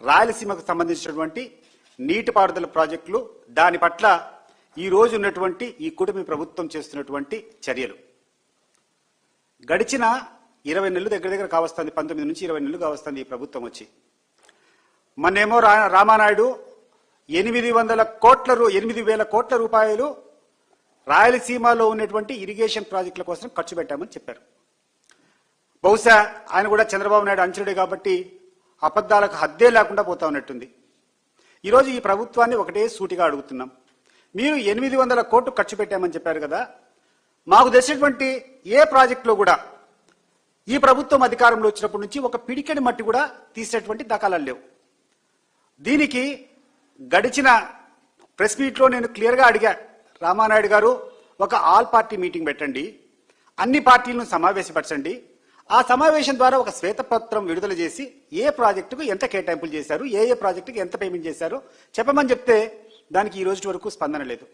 రాయలసీమకు సంబంధించినటువంటి నీటిపారుదల ప్రాజెక్టులు దాని పట్ల ఈ రోజు ఉన్నటువంటి ఈ కూటమి ప్రభుత్వం చేస్తున్నటువంటి చర్యలు. గడిచిన ఇరవై నెలలు దగ్గర దగ్గర కావస్తుంది పంతొమ్మిది నుంచి ఇరవై నెలలు కావస్తుంది ఈ ప్రభుత్వం వచ్చి. మొన్నేమో రా రామానాయుడు ఎనిమిది వందల కోట్ల రూ ఎనిమిది వేల కోట్ల రూపాయలు రాయలసీమలో ఉన్నటువంటి ఇరిగేషన్ ప్రాజెక్టుల కోసం ఖర్చు పెట్టామని చెప్పారు. బహుశా ఆయన కూడా చంద్రబాబు నాయుడు అంచనుడే కాబట్టి అబద్ధాలకు హద్దే లేకుండా పోతా ఉన్నట్టుంది. ఈరోజు ఈ ప్రభుత్వాన్ని ఒకటే సూటిగా అడుగుతున్నాం. మీరు ఎనిమిది వందల కోట్లు ఖర్చు పెట్టామని చెప్పారు కదా మాకు తెలిసినటువంటి ఏ ప్రాజెక్టులో కూడా ఈ ప్రభుత్వం అధికారంలో వచ్చినప్పటి నుంచి ఒక పిడికెడి మట్టి కూడా తీసేటువంటి దాఖలాలు లేవు. దీనికి గడిచిన ప్రెస్ మీట్లో నేను క్లియర్గా అడిగా రామానాయుడు గారు ఒక ఆల్ పార్టీ మీటింగ్ పెట్టండి అన్ని పార్టీలను సమావేశపరచండి ఆ సమావేశం ద్వారా ఒక శ్వేతపత్రం విడుదల చేసి ఏ ప్రాజెక్టుకు ఎంత కేటాయింపులు చేశారు ఏ ఏ ప్రాజెక్టుకు ఎంత పేమెంట్ చేశారు చెప్పమని చెప్తే దానికి ఈ రోజు వరకు స్పందన లేదు.